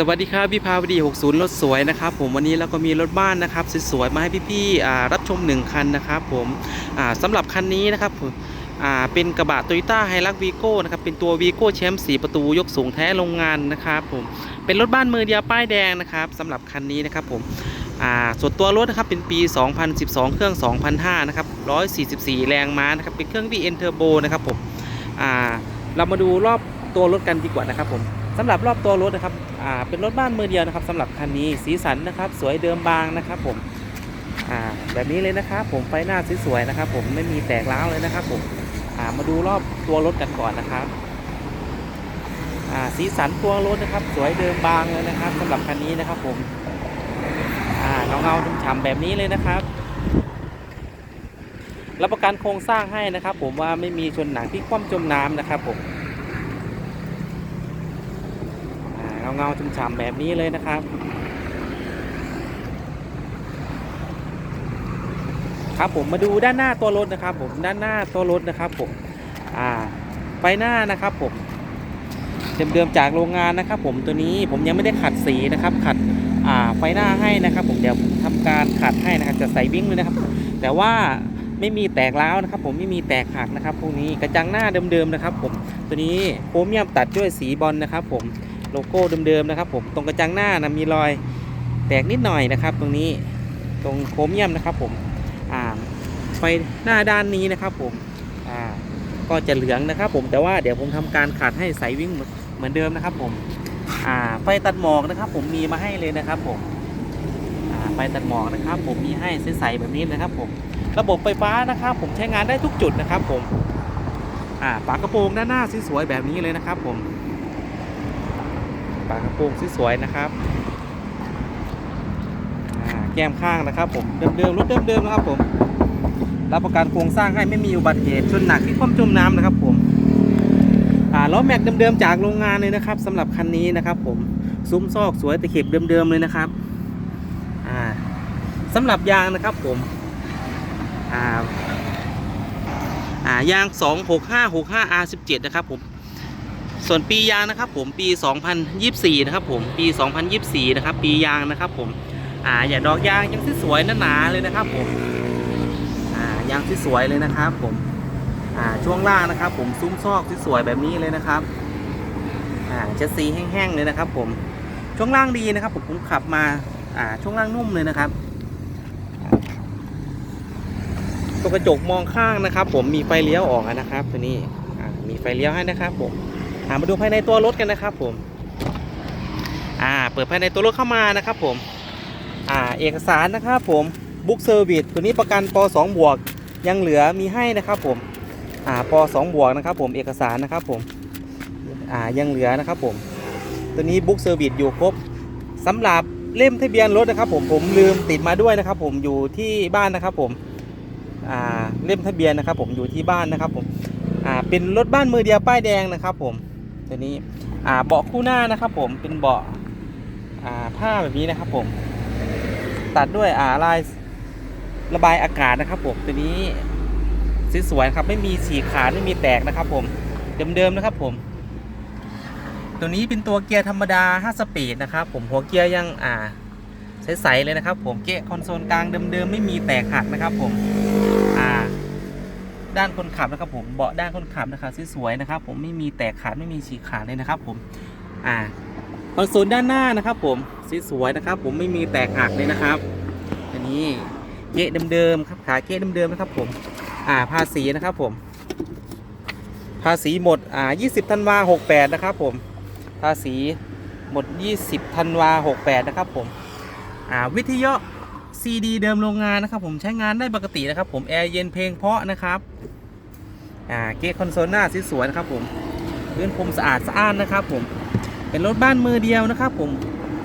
สวัสดีครับพี่พาวดี 60 รถสวยนะครับผมวันนี้เราก็มีรถบ้านนะครับสวยๆมาให้พี่ๆรับชม 1 คันนะครับผมอ่าสำหรับคันนี้นะครับผมเป็นกระบะ t o y ยต้าไฮรักวีโก้นะครับเป็นตัววีโก้แชมป์สีประตูยกสูงแท้โรงงานนะครับผมเป็นรถบ้านมือเดียวป้ายแดงนะครับสำหรับคันนี้นะครับผมส่วนตัวรถนะครับเป็นปี 2012 เครื่อง 2005 นะครับ 144 แรงม้านะครับเป็นเครื่อง VN Turbo นะครับผมเรามาดูรอบตัวรถกันดีกว่านะครับผม สำหรับรอบตัวรถนะครับอ่าเป็นรถบ้านมือเดียวนะครับสำหรับคันนี้สีสันนะครับ สวยเดิมบางนะครับผมอ่าแบบนี้เลยนะครับ ผมไฟหน้าสวยๆนะครับ ผมไม่มีแตกร้าวเลยนะครับ ผมอ่ามาดูรอบตัวรถกันก่อนนะครับอ่าสีสันตัวรถนะครับ สวยเดิมบางเลยนะครับสำหรับคันนี้นะครับ ผมอ่าเงาๆฉ่ำแบบนี้เลยนะครับรับประกันโครงสร้างให้นะครับ ผมว่าไม่มีชนหนังที่คว่ำจมน้ำนะครับผม เงาเงาๆฉ่ำๆแบบนี้เลยนะครับ ครับผมมาดูด้านหน้าตัวรถนะครับ ผมด้านหน้าตัวรถนะครับผมอ่าไฟหน้านะครับผมเดิมๆจากโรงงานนะครับผมตัวนี้ผมยังไม่ได้ขัดสีนะครับ ขัดอ่าไฟหน้าให้นะครับ ผมเดี๋ยวทำการขัดให้นะครับจะใส่วิ่งเลยนะครับ แต่ว่าไม่มีแตกร้าวนะครับ ผมไม่มีแตกหักนะครับพวกนี้กระจังหน้าเดิมๆนะครับ ผมตัวนี้โครเมียมตัดด้วยสีบอลนะครับ ผม โลโก้เดิมๆนะครับ ผมตรงกระจังหน้านะมีรอยแตกนิดหน่อยนะครับ ตรงนี้ตรงโครเมียมนะครับ ผมอ่าไฟหน้าด้านนี้นะครับ ผมอ่าก็จะเหลืองนะครับ ผมแต่ว่าเดี๋ยวผมทำการขัดให้ใสวิ่งเหมือนเหมือนเดิมนะครับ ผมอ่าไฟตัดหมอกนะครับ ผมมีมาให้เลยนะครับ ผมอ่าไฟตัดหมอกนะครับ ผมมีให้ใสๆแบบนี้นะครับ ผมระบบไฟฟ้านะครับ ผมใช้งานได้ทุกจุดนะครับ ผมอ่าฝากระโปรงด้านหน้าสวยๆแบบนี้เลยนะครับ ผม ฝากระโปรงสวยๆนะครับแก้มข้างนะครับผมเดิมๆรถเดิมๆนะครับผมรับประกันโครงสร้างให้ไม่มีอุบัติเหตุชนหนักที่คว่ำจมน้ำนะครับผมล้อแม็กเดิมๆจากโรงงานเลยนะครับสำหรับคันนี้นะครับ ผมซุ้มซอกสวยตะเข็บเดิมๆเลยนะครับอ่าสำหรับยางนะครับผมอ่าอ่ายาง 26565 R17 นะครับผม ส่วนปียางนะครับผมปี 2024 นะครับผมปี 2024 นะครับปียางนะครับผมอ่าอย่าดอกยางยังที่สวยหนาๆเลยนะครับผมอ่ายางที่สวยเลยนะครับผมอ่าช่วงล่างนะครับ ผมซุ้มซอกที่สวยแบบนี้เลยนะครับอ่าเชสซีแห้งๆเลยนะครับ ผมช่วงล่างดีนะครับ ผมผมขับมาอ่าช่วงล่างนุ่มเลยนะครับตัวกระจกมองข้างนะครับ ผมมีไฟเลี้ยวออกนะครับ ตัวนี้อ่ามีไฟเลี้ยวให้นะครับผม มาดูภายในตัวรถกันนะครับผมอ่าเปิดภายในตัวรถเข้ามานะครับผมอ่าเอกสารนะครับผมบุ๊กเซอร์วิสตัวนี้ประกันป .2 บวกยังเหลือมีให้นะครับผมอ่าป .2 บวกนะครับผมเอกสารนะครับผมอ่ายังเหลือนะครับผมตัวนี้บุ๊กเซอร์วิสอยู่ครบสำหรับเล่มทะเบียนรถนะครับผมผมลืมติดมาด้วยนะครับผมอยู่ที่บ้านนะครับผมอ่าเล่มทะเบียนนะครับผมอยู่ที่บ้านนะครับผมอ่าเป็นรถบ้านมือเดียวป้ายแดงนะครับผม ตัวนี้อ่าเบาะคู่หน้านะครับ ผมเป็นเบาะอ่าผ้าแบบนี้นะครับ ผม ตัดด้วยอ่าลายระบายอากาศนะครับ ผมตัวนี้สวยๆครับ ไม่มีฉีขาดไม่มีแตกนะครับ ผมเดิมๆนะครับ ผม ตัวนี้เป็นตัวเกียร์ธรรมดา 5 สปีดนะครับ ผมหัวเกียร์ยังอ่าใสๆเลยนะครับ ผมเกียร์คอนโซลกลางเดิมๆไม่มีแตกหักนะครับ ผมอ่า ด้านคนขับนะครับผมเบาะด้านคนขับนะครับสวยๆนะครับผมไม่มีแตกขาดไม่มีฉีกขาดเลยนะครับผมอ่าคอนโซลด้านหน้านะครับ ผมสวยๆนะครับ ผมไม่มีแตกหักเลยนะครับ อันนี้เกะเดิมๆครับขาเกะเดิมๆนะครับ ผมอ่าภาษีนะครับ ผม ภาษีหมดอ่า20ธันวา68นะครับ ผมภาษีหมด 20ธันวา68นะครับ ผมอ่าวิทยุ ซีดีเดิมโรงงานนะครับผมใช้งานได้ปกตินะครับผมแอร์เย็นเพลงเพาะนะครับอ่าเกตคอนโซลหน้าสีสวยนะครับผมพื้นพรมสะอาดสะอ้านนะครับผมเป็นรถบ้านมือเดียวนะครับผม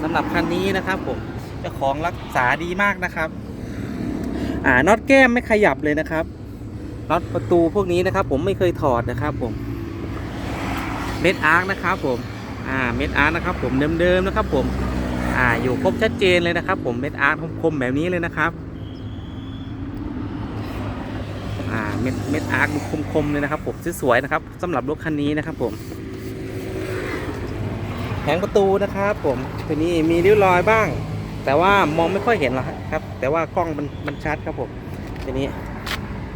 สำหรับคันนี้นะครับผมเจ้าของรักษาดีมากนะครับอ่าน็อตแก้มไม่ขยับเลยนะครับน็อตประตูพวกนี้นะครับ ผมไม่เคยถอดนะครับผมเม็ดอาร์คนะครับผมอ่าเม็ดอาร์คนะครับผมเดิมๆนะครับผม อ่าอยู่ครบชัดเจนเลยนะครับ ผมเม็ดอาร์ตคมๆแบบนี้เลยนะครับอ่าเม็ดเม็ดอาร์ตคมๆเลยนะครับ ผมสวยๆนะครับสำหรับรถคันนี้นะครับ ผมแผงประตูนะครับ ผมตัวนี้มีริ้วรอยบ้าง แต่ว่ามองไม่ค่อยเห็นหรอกครับ แต่ว่ากล้องมันมันชัดครับผมทีนี้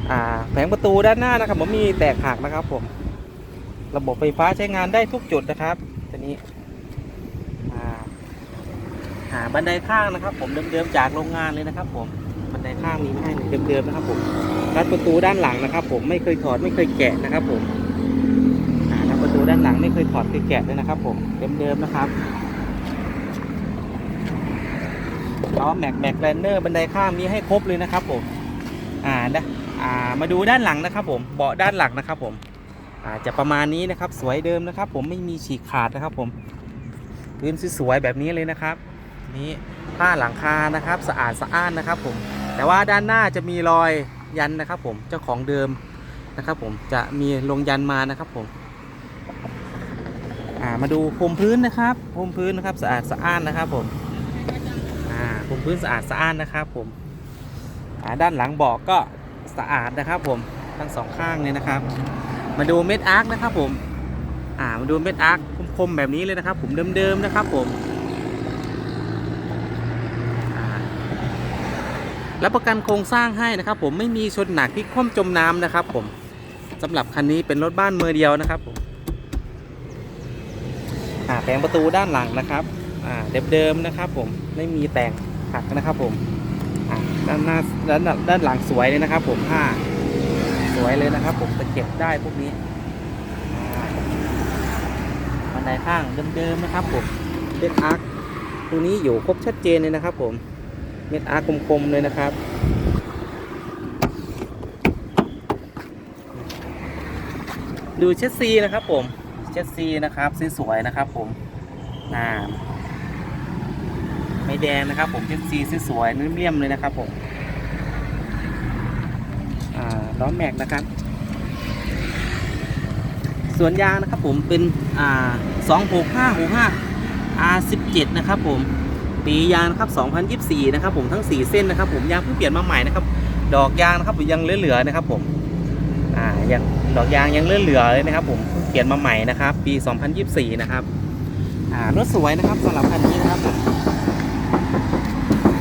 อ่าแผงประตูด้านหน้านะครับผมมีแตกหักนะครับ ผม ระบบไฟฟ้าใช้งานได้ทุกจุดนะครับทีนี้อ่ หาบันไดข้างนะครับ ผมเดิมๆจากโรงงานเลยนะครับ ผมบันไดข้างมีไม่ให้เดิมๆนะครับ ผมรัดประตูด้านหลังนะครับ ผมไม่เคยถอดไม่เคยแกะนะครับ ผมอ่ารัดประตูด้านหลังไม่เคยถอดเคยแกะเลยนะครับ ผมเดิมๆนะครับล้อแม็กแม็กแลนเนอร์บันไดข้างมีให้ครบเลยนะครับ ผมอ่านะอ่ามาดูด้านหลังนะครับ ผมเบาะด้านหลังนะครับ ผมอาจจะประมาณนี้นะครับ สวยเดิมนะครับ ผมไม่มีฉีกขาดนะครับ ผมพื้นสวยๆแบบนี้เลยนะครับ นี่ผ้าหลังคานะครับสะอาดสะอ้านนะครับผมแต่ว่าด้านหน้าจะมีรอยยันนะครับผมเจ้าของเดิมนะครับผมจะมีลงยันมานะครับผมมาดูพรมพื้นนะครับพรมพื้นนะครับสะอาดสะอ้านนะครับผมพรมพื้นสะอาดสะอ้านนะครับผมด้านหลังเบาะก็สะอาดนะครับผมทั้งสองข้างเลยนะครับ มาดูเม็ดอาร์คนะครับผมมาดูเม็ดอาร์คคมๆแบบนี้เลยนะครับ ผมเดิมๆนะครับผมอ่า รับประกันโครงสร้างให้นะครับผมไม่มีชนหนักที่คว่ำจมน้ำนะครับผมสำหรับคันนี้เป็นรถบ้านมือเดียวนะครับผมแผงประตูด้านหลังนะครับเดิมๆนะครับผมไม่มีแตกหักนะครับผมด้านหน้าด้านด้านหลังสวยเลยนะครับ ผมผ้าสวยเลยนะครับ ผมตะเก็บได้พวกนี้บันไดข้างเดิมๆนะครับผมเม็ดอาร์คตัวนี้อยู่ครบชัดเจนเลยนะครับผม เม็ดอาร์คคมๆเลยนะครับ ดูเชสซีนะครับผม เชสซีนะครับสวยๆนะครับผมอ่าไม่แดงนะครับผมเชสซีสวยๆเลี่ยมๆเลยนะครับผมอ่าล้อแม็กนะครับส่วนยางนะครับผมเป็นอ่าสองหกห้าหกห้า R 1 7 นะครับผม ปียางนะครับ 2024 นะครับผมทั้ง 4 เส้นนะครับ ผมยางเพิ่งเปลี่ยนมาใหม่นะครับ ดอกยางนะครับยังเหลือๆนะครับ ผมอ่ายังดอกยางยังเหลือๆเลยนะครับ ผมเปลี่ยนมาใหม่นะครับ ปี 2024 นะครับอ่ารถสวยนะครับสำหรับคันนี้นะครับผม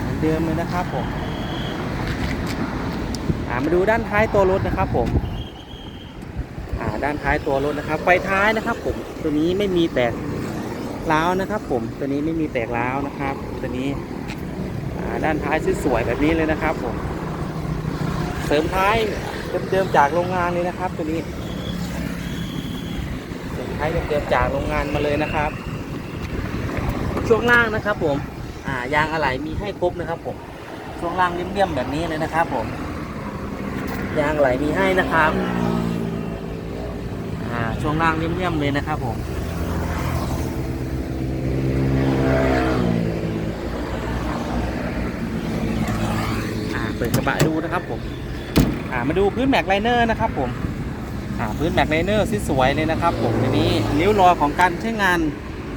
เหมือนเดิมเลยนะครับผมอ่ามาดูด้านท้ายตัวรถนะครับ ผมอ่าด้านท้ายตัวรถนะครับ ไฟท้ายนะครับ ผมตัวนี้ไม่มีแตก ร้าวนะครับ ผมตัวนี้ไม่มีแตกร้าวนะครับ ตัวนี้ด้านท้ายสวยๆแบบนี้เลยนะครับ ผม เสริมท้ายเดิมๆจากโรงงานเลยนะครับ ตัวนี้เสริมท้ายเดิมๆจากโรงงานมาเลยนะครับ ช่วงล่างนะครับ ผมยางอะไหล่มีให้ครบนะครับ ผมช่วงล่างเลี่ยมๆแบบนี้เลยนะครับ ผมยางไหลมีให้นะครับ อ่า ช่วงล่างเลี่ยมๆเลยนะครับผม อ่า เปิดกระ บะดูนะครับผมอ่ามาดูพื้นแม็กไลเนอร์นะครับผมอ่าพื้นแม็กไลเนอร์สวยเลยนะครับ ผมทีนี้ริ้วรอยของการใช้งาน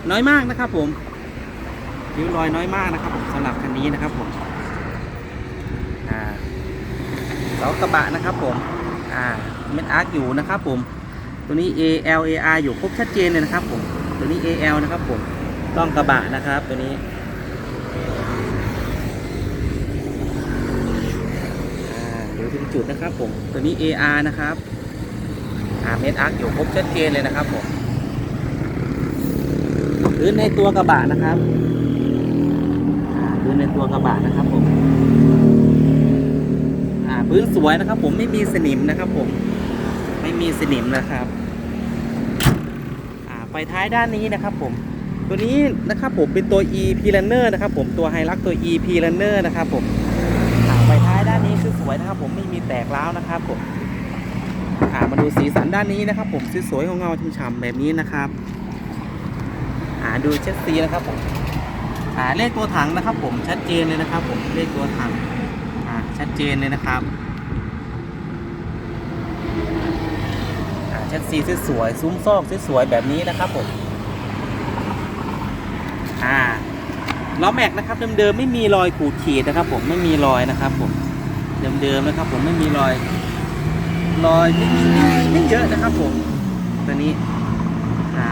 น้อยมากนะครับ ผมริ้วรอยน้อยมากนะครับ ผมสำหรับคันนี้นะครับผมอ่าเสากระบะนะครับ ผมอ่าเม็ดอาร์คอยู่นะครับผมตัวนี้ A L A R อยู่ครบชัดเจนเลยนะครับผมตัวนี้ A L นะครับผมต้องกระบะนะครับตัวนี้ อ่าดูถึง จุดนะครับผม ตัวนี้ A R นะครับอาเม็ดอาร์คอยู่ครบชัดเจนเลยนะครับผมพื้นในตัวกระบะนะครับพื้นในตัวกระบะนะครับผมพื้นสวยนะครับ ผมไม่มีสนิมนะครับผม ไม่มีสนิมนะครับไฟท้ายด้านนี้นะครับผม ตัวนี้นะครับผมเป็นตัว E P Runner นะครับผมตัวไฮรักตัว E P Runner นะครับผม สวยนะครับ ผมไม่มีแตกร้าวนะครับผมอ่ามาดูสีสันด้านนี้นะครับ ผมสวยๆของเงาๆฉ่ำๆแบบนี้นะครับอ่าดูเช็ดซีนะครับผมอ่าเลขตัวถังนะครับ ผมชัดเจนเลยนะครับ ผมเลขตัวถังอ่าชัดเจนเลยนะครับอ่าชัดซีสวยๆซุ้มซอกสวยๆแบบนี้นะครับผมอ่าล้อแม็กนะครับเดิมๆไม่มีรอยขูดขีดนะครับ ผมไม่มีรอยนะครับผม เดิมๆนะครับ ผมไม่มีรอยรอยไม่มีไม่เยอะนะครับ ผมตัวนี้อ่า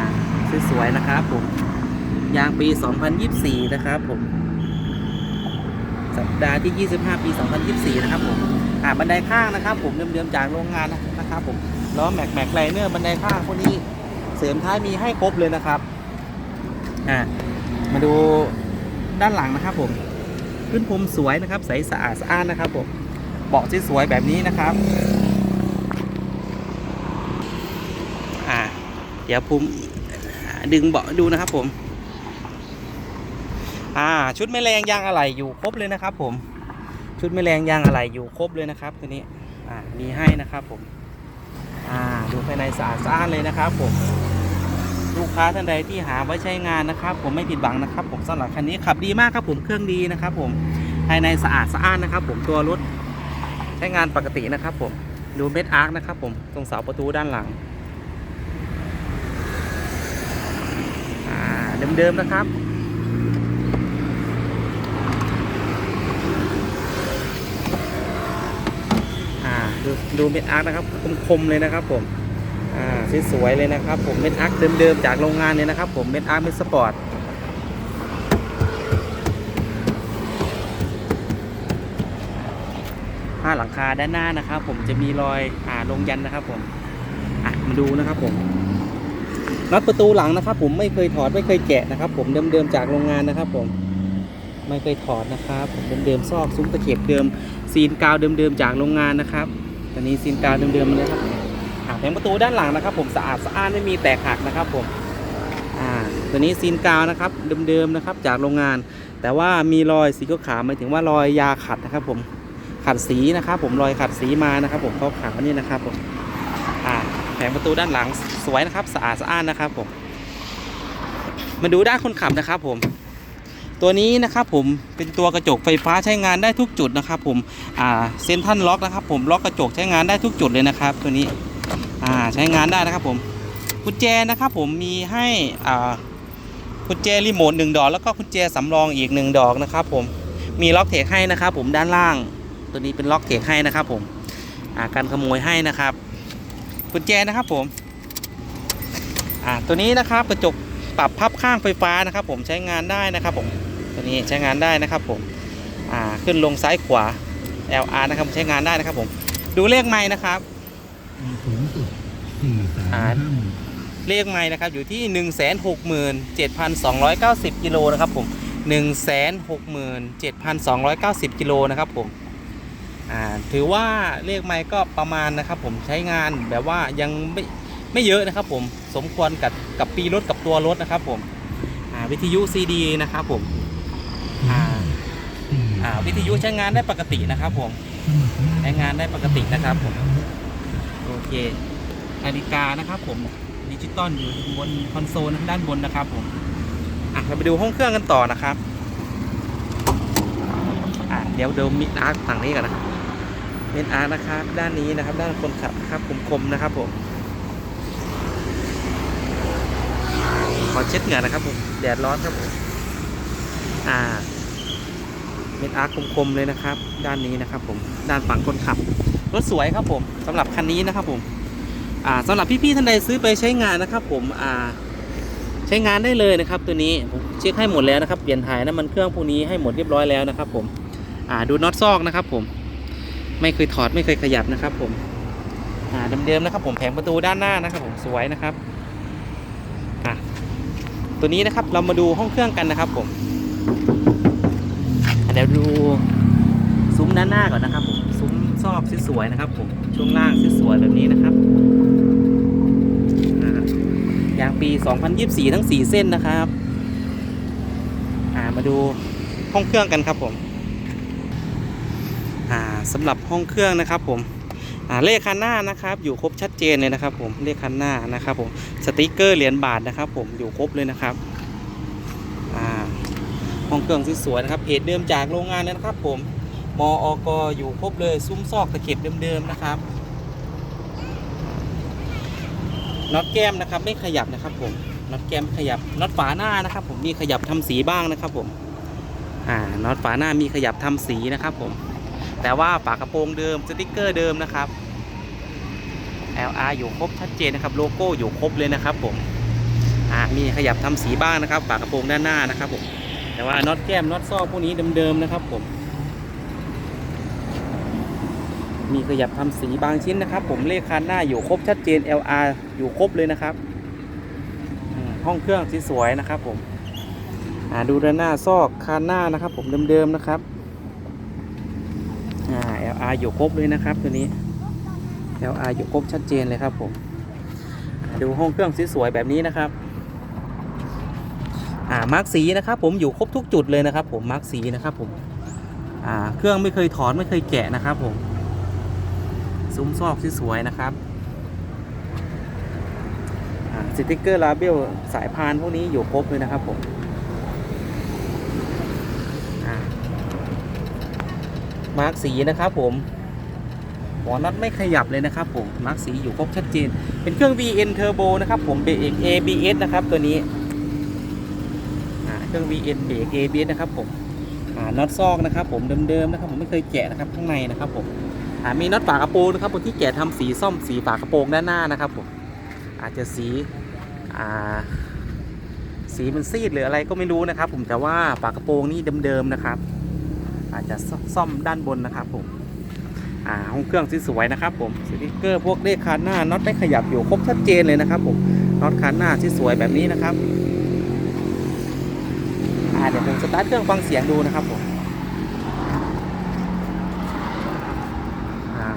สวยๆนะครับ ผมยางปี 2024 นะครับผมสัปดาห์ที่ 25 ปี 2024 นะครับผมอ่าบันไดข้างนะครับ ผมเดิมๆจากโรงงานนะครับ ผมล้อแม็กแม็กไลเนอร์บันไดข้างพวกนี้เสริมท้ายมีให้ครบเลยนะครับอ่ามาดูด้านหลังนะครับ ผม ขึ้นพรมสวยนะครับ ใสสะอาดสะอ้านนะครับผม เบาะสวยๆแบบนี้นะครับอ่าเดี๋ยวผมดึงเบาะดูนะครับผมอ่าชุดแม่แรงยางอะไหล่อยู่ครบเลยนะครับ ผม ชุดแม่แรงยางอะไหล่อยู่ครบเลยนะครับตัวนี้อ่ามีให้นะครับผมอ่าดูภายในสะอาดสะอ้านเลยนะครับผมลูกค้าท่านใดที่หาไว้ใช้งานนะครับ ผมไม่ผิดหวังนะครับ ผมสำหรับคันนี้ขับดีมากครับผมเครื่องดีนะครับ ผมภายในสะอาดสะอ้านนะครับ ผมตัวรถ ใช้งานปกตินะครับผม ดูเม็ดอาร์คนะครับผมตรงเสาประตูด้านหลังอ่าเดิมๆนะครับอ่าดูดูเม็ดอาร์คนะครับคมๆเลยนะครับผมอ่าสวยๆเลยนะครับผมเม็ดอาร์คเดิมๆจากโรงงานเลยนะครับผมเม็ดอาร์คเม็ดสปอร์ต ผ้าหลังคาด้านหน้านะครับ ผมจะมีรอยอ่าลงยันนะครับ ผมอะมาดูนะครับผมน็อตประตูหลังนะครับ ผมไม่เคยถอดไม่เคยแกะนะครับ ผมเดิมๆจากโรงงานนะครับ ผมไม่เคยถอดนะครับผมเดิมๆซอกซุ้มตะเข็บเดิมซีนกาวเดิมๆจากโรงงานนะครับตัวนี้ซีนกาวเดิมๆเลยครับอแผงประตูด้านหลังนะครับ ผมสะอาดสะอ้านไม่มีแตกหักนะครับ ผมอ่าตัวนี้ซีนกาวนะครับเดิมๆนะครับ จากโรงงาน แต่ว่ามีรอยสีขาวหมายถึงว่ารอยยาขัดนะครับ ผม ขัดสีนะครับผมรอยขัดสีมานะครับ ผมขาวนี่นะครับผมอ่าแผงประตูด้านหลังสวยนะครับ สะอาดสะอ้านนะครับผมมาดูด้านคนขับนะครับผม ตัวนี้นะครับผมเป็นตัวกระจกไฟฟ้าใช้งานได้ทุกจุดนะครับผมอ่าเซนทันล็อกนะครับ ผมล็อกกระจกใช้งานได้ทุกจุดเลยนะครับ ตัวนี้อ่าใช้งานได้นะครับผมกุญแจนะครับผมมีให้อ่ากุญแจรีโมทหนึ่งดอกแล้วก็กุญแจสำรองอีกหนึ่งดอกนะครับผมมีล็อกเทคให้นะครับผมด้านล่าง ตัวนี้เป็นล็อกเทคให้นะครับ ผมอ่าการขโมยให้นะครับกุญแจนะครับผมอ่าตัวนี้นะครับกระจกปรับพับข้างไฟฟ้านะครับ ผมใช้งานได้นะครับผมตัวนี้ใช้งานได้นะครับผมอ่าขึ้นลงซ้ายขวา LR นะครับใช้งานได้นะครับ ผมดูเลขไม้นะครับสูงสุดสี่แสนอ่าห้าหมื่นเลขไม้นะครับอยู่ที่ 1 6 7 2 9 0กิโลนะครับผม1 6 7 2 9 0กิโลนะครับผม อ่าถือว่าเลขไม้ก็ประมาณนะครับผมใช้งานแบบว่ายังไม่ไม่เยอะนะครับผมสมควรกับกับปีรถกับตัวรถนะครับผมอ่าวิทยุ CD นะครับผมอ่าอ่าวิทยุใช้งานได้ปกตินะครับผมใช้งานได้ปกตินะครับผมโอเคนาฬิกานะครับผมดิจิตอลอยู่บนคอนโซลด้านบนนะครับผมอะเราไปดูห้องเครื่องกันต่อนะครับอะเดี๋ยวเดิมมิดอาร์ฝั่งนี้ก่อนนะครับ มิดอาร์นะครับ ด้านนี้นะครับ ด้านคนขับนะครับคมๆนะครับผมขอเช็ดเหงื่อนะครับผมแดดร้อนครับผมอ่าเม็ดอาร์คคมๆเลยนะครับ ด้านนี้นะครับ ผมด้านฝั่งคนขับรถสวยครับผมสำหรับคันนี้นะครับ ผมอ่าสำหรับพี่ๆท่านใดซื้อไปใช้งานนะครับ ผมอ่าใช้งานได้เลยนะครับ ตัวนี้ผมเช็คให้หมดแล้วนะครับ เปลี่ยนถ่ายน้ำมันเครื่องพวกนี้ให้หมดเรียบร้อยแล้วนะครับ ผมอ่าดูน็อตซอกนะครับ ผม ไม่เคยถอดไม่เคยขยับนะครับ ผมอ่าเดิมๆนะครับ ผมแผงประตูด้านหน้านะครับ ผมสวยนะครับอะตัวนี้นะครับเรามาดูห้องเครื่องกันนะครับ ผมเดี๋ยวดูซุ้มด้านหน้าก่อนนะครับ ผมซุ้มซอกสวยๆนะครับ ผมช่วงล่างสวยๆแบบนี้นะครับอ่ายางปี 2024 ทั้ง 4 เส้นนะครับ อ่า มาดูห้องเครื่องกันครับผม สำหรับห้องเครื่องนะครับผมเลขคันหน้านะครับ อยู่ครบชัดเจนเลยนะครับ ผมเลขคันหน้านะครับผมสติกเกอร์เหรียญบาทนะครับ ผมอยู่ครบเลยนะครับห้องเครื่องสวยๆนะครับเพจเดิมจากโรงงานเลยนะครับ ผมมออกอยู่ครบเลยซุ้มซอกตะเข็บเดิมๆนะครับน็อตแก้มนะครับ ไม่ขยับนะครับ ผมน็อตแก้มขยับน็อตฝาหน้านะครับ ผมมีขยับทำสีบ้างนะครับ ผมอ่าน็อตฝาหน้ามีขยับทำสีนะครับ ผม แต่ว่าฝากระโปรงเดิมสติกเกอร์เดิมนะครับ LR อยู่ครบชัดเจนนะครับโลโก้อยู่ครบเลยนะครับผมอ่ามีขยับทำสีบ้างนะครับฝากระโปรงด้านหน้านะครับผมแต่ว่าน็อตแก้มน็อตซอกพวกนี้เดิมๆนะครับผมมีขยับทำสีบางชิ้นนะครับ ผมเลขคันหน้าอยู่ครบชัดเจน LR อยู่ครบเลยนะครับห้องเครื่องสวยๆนะครับผมดูด้านหน้าซอกคันหน้านะครับ ผมเดิมๆนะครับ LR อยู่ครบเลยนะครับตัวนี้ LR อยู่ครบชัดเจนเลยครับผมดูห้องเครื่องสวยๆแบบนี้นะครับอ่ามาร์กสีนะครับผมอยู่ครบทุกจุดเลยนะครับ ผมมาร์กสีนะครับผมอ่าเครื่องไม่เคยถอนไม่เคยแกะนะครับผมซุ้มซอกสวยๆนะครับอ่าสติกเกอร์ลาเบลสายพานพวกนี้อยู่ครบเลยนะครับผมอ่า มาร์กสีนะครับผมหัวน็อตไม่ขยับเลยนะครับผมมาร์กสีอยู่ครบชัดเจน เป็นเครื่อง VN Turbo นะครับผมเบรก ABS นะครับตัวนี้เครื่อง VN เบรก ABS นะครับผมน็อตซอกนะครับผมเดิมๆนะครับผมไม่เคยแกะนะครับข้างในนะครับผมมีน็อตฝากระโปรงนะครับบนที่แกะทำสีส้มสีฝากระโปรงด้านหน้านะครับผมอาจจะสีสีมันซีดหรืออะไรก็ไม่รู้นะครับ ผมแต่ว่าฝากระโปรงนี่เดิมๆนะครับ อาจจะซ่อมด้านบนนะครับผมอ่าห้องเครื่องสวยๆนะครับผมสติกเกอร์พวกเลขคันหน้าน็อตไม่ขยับอยู่ครบชัดเจนเลยนะครับผมน็อตคันหน้าที่สวยแบบนี้นะครับอ่าเดี๋ยวผมสตาร์ทเครื่องฟังเสียงดูนะครับผมอ่า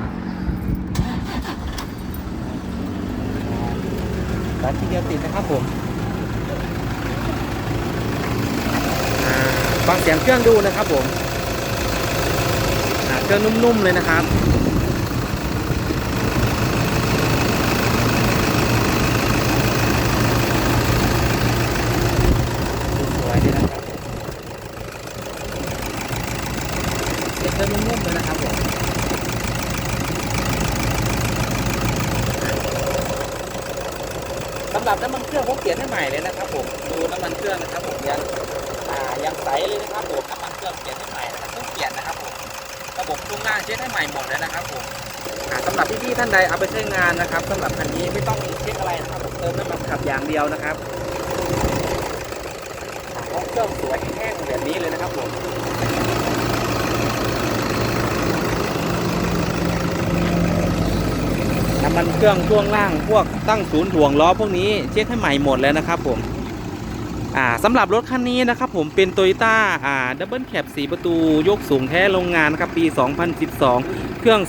ร้านที่เดียวติดนะครับผมอ่าฟังเสียงเครื่องดูนะครับผม อ่าเครื่องนุ่มๆเลยนะครับสวยเลยนะครับเสียงเครื่องนุ่มๆเลยนะครับผมสำหรับน้ำมันเครื่องผมเปลี่ยนให้ใหม่เลยนะครับผม ดูน้ำมันเครื่องนะครับผมยัง อ่ายังใสเลยนะครับผมน้ำมันเครื่องเปลี่ยนให้ใหม่ ระบบช่วงล่างเช็คให้ใหม่หมดเลยนะครับผมสำหรับพี่ๆท่านใดเอาไปใช้งานนะครับสำหรับคันนี้ไม่ต้องเช็คอะไรนะครับผมเติมน้ำมันขับอย่างเดียวนะครับห้องเครื่องสวยแห้งแบบนี้เลยนะครับผมน้ำมันเครื่องช่วงล่างพวกตั้งศูนย์ถ่วงล้อพวกนี้เช็คให้ใหม่หมดแล้วนะครับผม อ่าสำหรับรถคันนี้นะครับผมเป็น Toyota อ่าดับเบิลแคป4ประตูยกสูงแท้โรงงานนะครับปี 2012 เครื่อง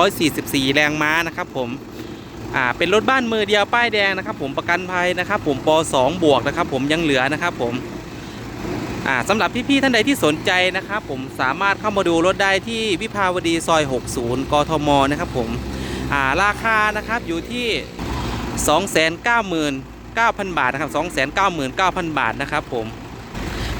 2,544 แรงม้านะครับผมอ่าเป็นรถบ้านมือเดียวป้ายแดงนะครับผมประกันภัยนะครับผมป .2 บวกนะครับผมยังเหลือนะครับผมอ่าสำหรับพี่ๆท่านใดที่สนใจนะครับผมสามารถเข้ามาดูรถได้ที่วิภาวดีซอย 60 กทมนะครับผมอ่าราคานะครับอยู่ที่ 290,000 9,000 บาทนะครับ299,000 บาทนะครับผม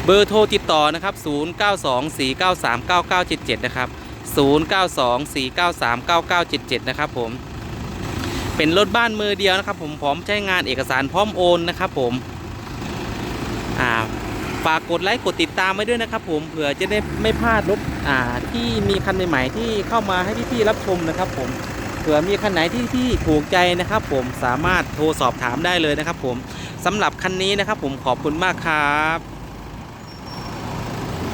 เบอร์โทรติดต่อนะครับ0924939977นะครับ0924939977นะครับผมเป็นรถบ้านมือเดียวนะครับ ผมพร้อมใช้งานเอกสารพร้อมโอนนะครับผมอ่าฝากกดไลค์กดติดตามไว้ด้วยนะครับ ผมเผื่อจะได้ไม่พลาดรถอ่าที่มีคันใหม่ ๆ ที่เข้ามาให้พี่ๆรับชมนะครับผม เผื่อมีคันไหนที่พี่ถูกใจนะครับ ผมสามารถโทรสอบถามได้เลยนะครับ ผมสำหรับคันนี้นะครับ ผมขอบคุณมากครับ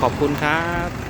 ขอบคุณครับ